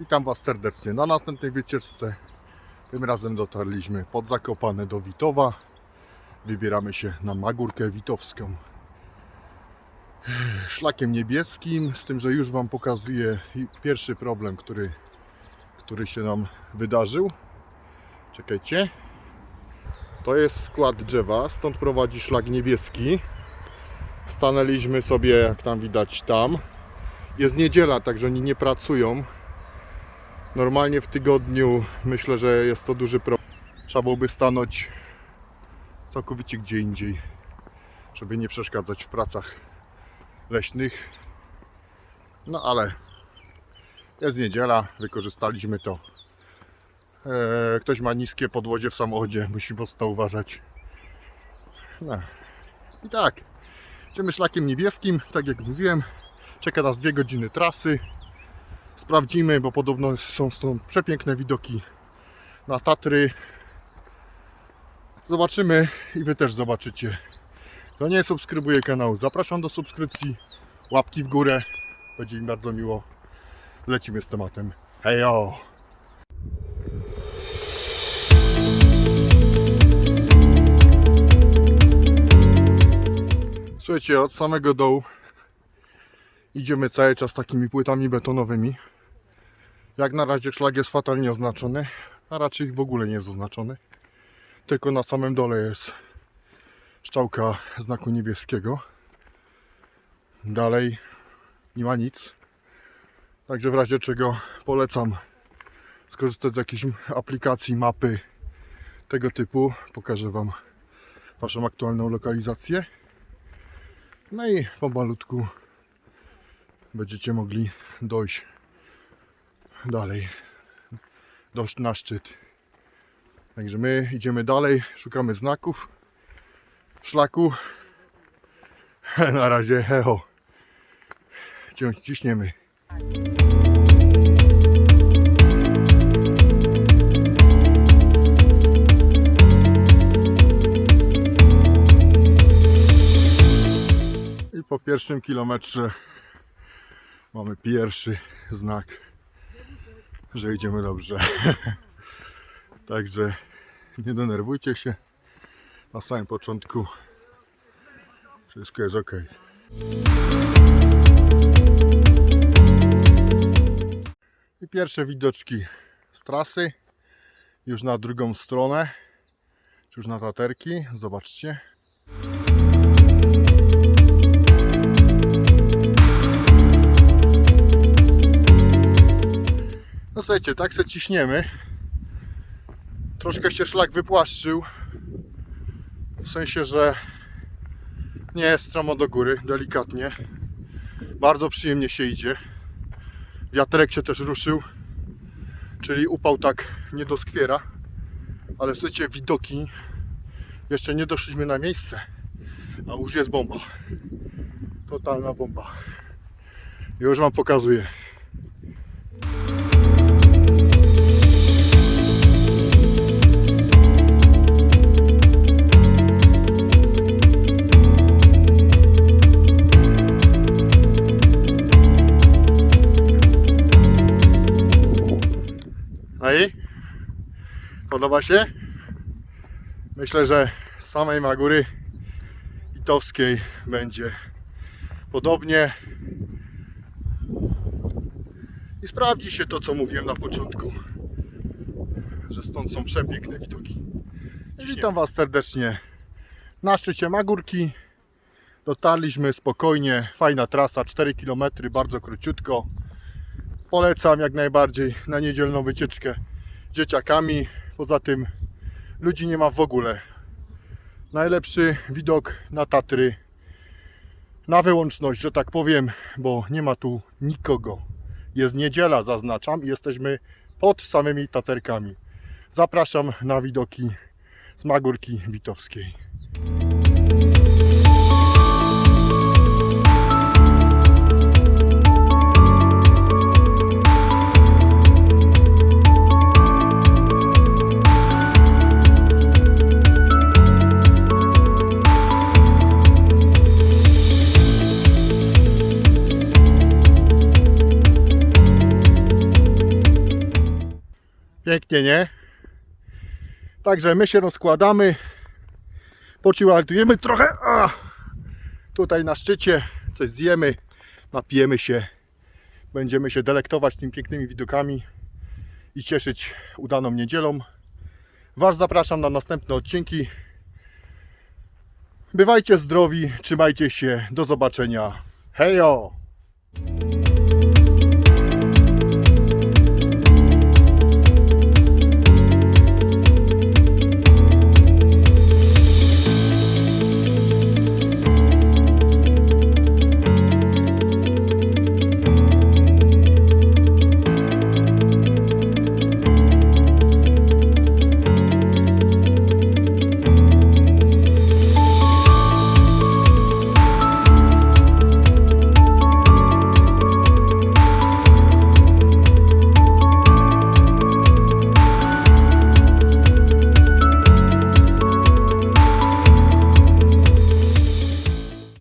Witam Was serdecznie na następnej wycieczce. Tym razem dotarliśmy pod Zakopane do Witowa. Wybieramy się na Magórkę Witowską. Szlakiem niebieskim, z tym, że już Wam pokazuję pierwszy problem, który, który się nam wydarzył. Czekajcie. To jest skład drzewa, stąd prowadzi szlak niebieski. Stanęliśmy sobie, jak tam widać, tam. Jest niedziela, także oni nie pracują. Normalnie w tygodniu myślę, że jest to duży problem. Trzeba byłoby stanąć całkowicie gdzie indziej, żeby nie przeszkadzać w pracach leśnych. No ale jest niedziela, wykorzystaliśmy to. Eee, ktoś ma niskie podwozie w samochodzie, musi mocno uważać. No. I tak, idziemy szlakiem niebieskim, tak jak mówiłem. Czeka nas dwie godziny trasy sprawdzimy, bo podobno są stąd przepiękne widoki na Tatry. Zobaczymy i Wy też zobaczycie. Kto nie subskrybuje kanału, zapraszam do subskrypcji. Łapki w górę, będzie mi bardzo miło. Lecimy z tematem. Hejo! Słuchajcie, od samego dołu Idziemy cały czas takimi płytami betonowymi. Jak na razie szlak jest fatalnie oznaczony, a raczej w ogóle nie jest oznaczony. Tylko na samym dole jest szczałka znaku niebieskiego. Dalej nie ma nic. Także w razie czego polecam skorzystać z jakiejś aplikacji, mapy tego typu. Pokażę Wam Waszą aktualną lokalizację. No i pomalutku będziecie mogli dojść dalej, dojść na szczyt. Także my idziemy dalej, szukamy znaków, szlaku. Na razie, heho, wciąż ciśniemy. I po pierwszym kilometrze Mamy pierwszy znak, że idziemy dobrze. Także nie denerwujcie się. Na samym początku wszystko jest ok. I pierwsze widoczki z trasy. Już na drugą stronę. Już na taterki. Zobaczcie. No słuchajcie, tak se ciśniemy. Troszkę się szlak wypłaszczył. W sensie, że nie jest stromo do góry, delikatnie. Bardzo przyjemnie się idzie. Wiaterek się też ruszył. Czyli upał tak nie doskwiera. Ale słuchajcie, widoki. Jeszcze nie doszliśmy na miejsce. A już jest bomba. Totalna bomba. Już wam pokazuję. Podoba się? Myślę, że z samej Magury Itowskiej będzie podobnie. I sprawdzi się to, co mówiłem na początku, że stąd są przepiękne widoki. I Witam Was serdecznie na szczycie Magórki. Dotarliśmy spokojnie, fajna trasa, 4 km, bardzo króciutko. Polecam jak najbardziej na niedzielną wycieczkę z dzieciakami. Poza tym ludzi nie ma w ogóle. Najlepszy widok na Tatry. Na wyłączność, że tak powiem, bo nie ma tu nikogo. Jest niedziela, zaznaczam, i jesteśmy pod samymi Taterkami. Zapraszam na widoki z Magórki Witowskiej. Pięknie, nie? Także my się rozkładamy. Poczyłajtujemy trochę. A, tutaj na szczycie coś zjemy, napijemy się. Będziemy się delektować tymi pięknymi widokami i cieszyć udaną niedzielą. Was zapraszam na następne odcinki. Bywajcie zdrowi, trzymajcie się, do zobaczenia. Hejo!